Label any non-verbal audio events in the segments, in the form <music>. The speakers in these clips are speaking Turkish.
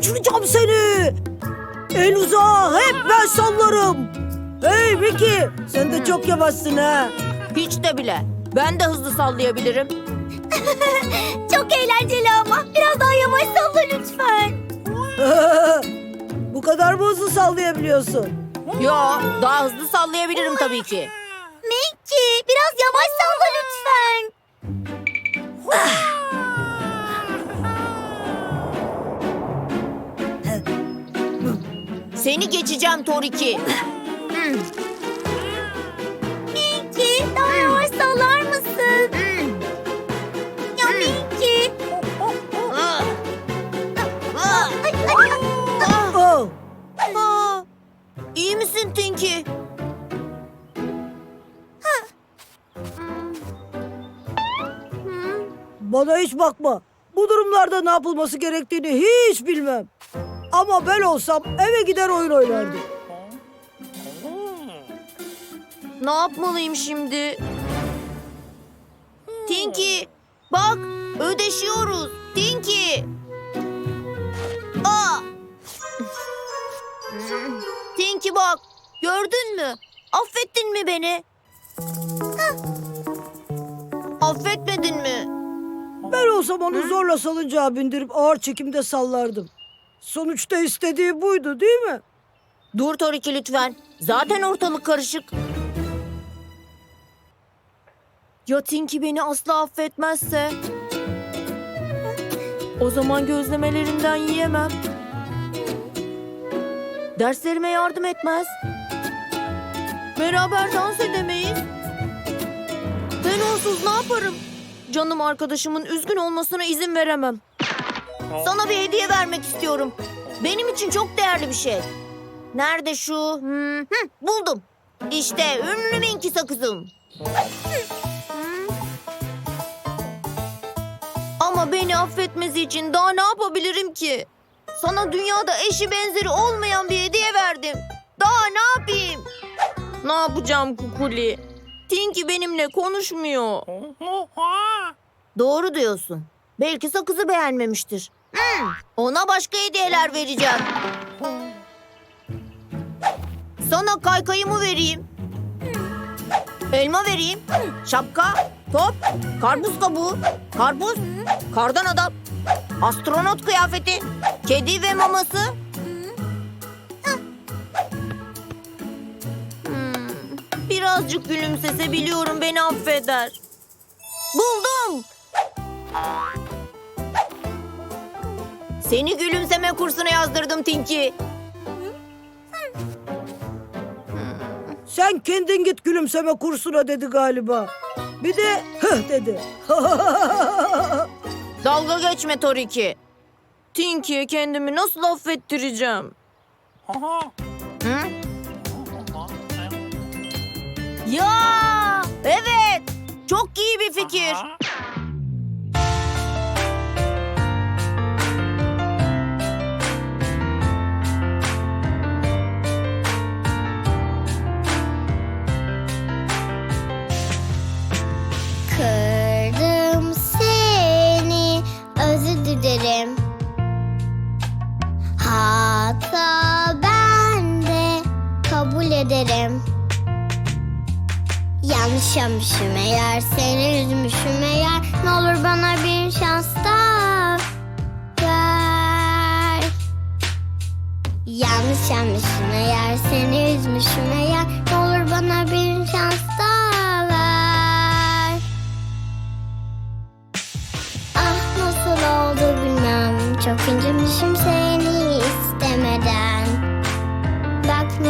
uçuracağım seni. En uzağa hep ben sallarım. Hey Vicky sen de çok yavaşsın ha. Hiç de bile. Ben de hızlı sallayabilirim. <laughs> Çok eğlenceli ama. Biraz daha yavaş salla lütfen. <laughs> Bu kadar mı hızlı sallayabiliyorsun? Yo, daha hızlı sallayabilirim tabii ki. Seni geçeceğim Toriki. Minky daha yavaş sallar mısın? Ya ay. Oh, ah. İyi misin Tinky? bana hiç bakma. Bu durumlarda ne yapılması gerektiğini hiç bilmem. Ama ben olsam eve gider oyun oynardım. Ne yapmalıyım şimdi? Tinky, bak ödeşiyoruz. Tinky. Aa! Tinky bak, gördün mü? Affettin mi beni? Affetmedin mi? Ben olsam onu zorla salıncağa bindirip ağır çekimde sallardım. Sonuçta istediği buydu değil mi? Dur Toriki lütfen. Zaten ortalık karışık. Ya Tinky beni asla affetmezse? O zaman gözlemelerinden yiyemem. Derslerime yardım etmez. Beraber dans edemeyiz. Ben onsuz ne yaparım? Canım arkadaşımın üzgün olmasına izin veremem. Sana bir hediye vermek istiyorum. Benim için çok değerli bir şey. Nerede şu? Hmm, hı, buldum. İşte ünlü Minky sakızım. Ama beni affetmesi için daha ne yapabilirim ki? Sana dünyada eşi benzeri olmayan bir hediye verdim. Daha ne yapayım? Ne yapacağım Kukuli? Tinky benimle konuşmuyor. Doğru diyorsun. Belki sakızı beğenmemiştir. Ona başka hediyeler vereceğim. Sana kaykayımı vereyim. Elma vereyim. Şapka, top, karpuz kabuğu, karpuz, kardan adam, astronot kıyafeti, kedi ve maması. Hmm, birazcık gülümsese biliyorum beni affeder. Buldum. Seni gülümseme kursuna yazdırdım Tinky. Sen kendin git gülümseme kursuna dedi galiba. Bir de hıh dedi. <laughs> Dalga geçme Toriki. Tinky'ye kendimi nasıl affettireceğim? Hı? Ya evet çok iyi bir fikir. Kabul ederim. Yanlış yapmışım eğer, seni üzmüşüm eğer. Ne olur bana bir şans daha ver. Yanlış yapmışım eğer, seni üzmüşüm eğer.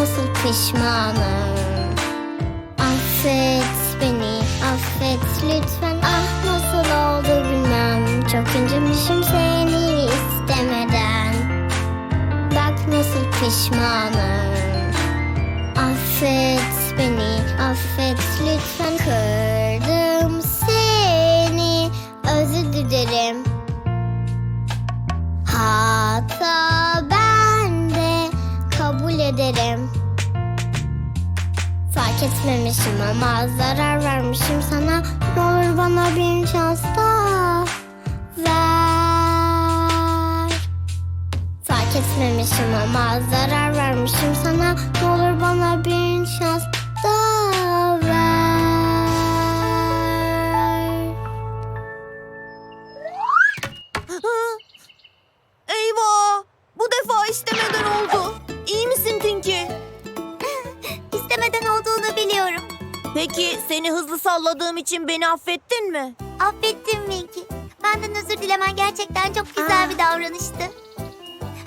Nasıl pişmanım? Affet beni affet lütfen. Ah nasıl oldu bilmem. Çok incinmişim seni istemeden. Bak nasıl pişmanım. Affet beni affet lütfen. Kırdım seni. Özür dilerim etmemişim ama zarar vermişim sana Ne olur bana bir şans daha ver Fark etmemişim ama zarar vermişim sana. Ne olur bana bir şans daha ver. Eyvah! Bu defa istemeden Peki seni hızlı salladığım için beni affettin mi? Affettim Minky. Benden özür dilemen gerçekten çok güzel Ah. bir davranıştı.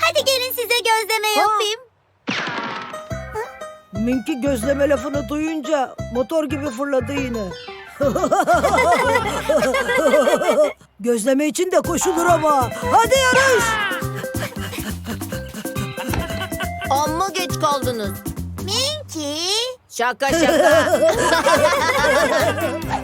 Hadi gelin size gözleme yapayım. Minki gözleme lafını duyunca motor gibi fırladı yine. <laughs> gözleme için de koşulur ama. Hadi yarış. Amma geç kaldınız. Minky. Şaka şaka. <laughs>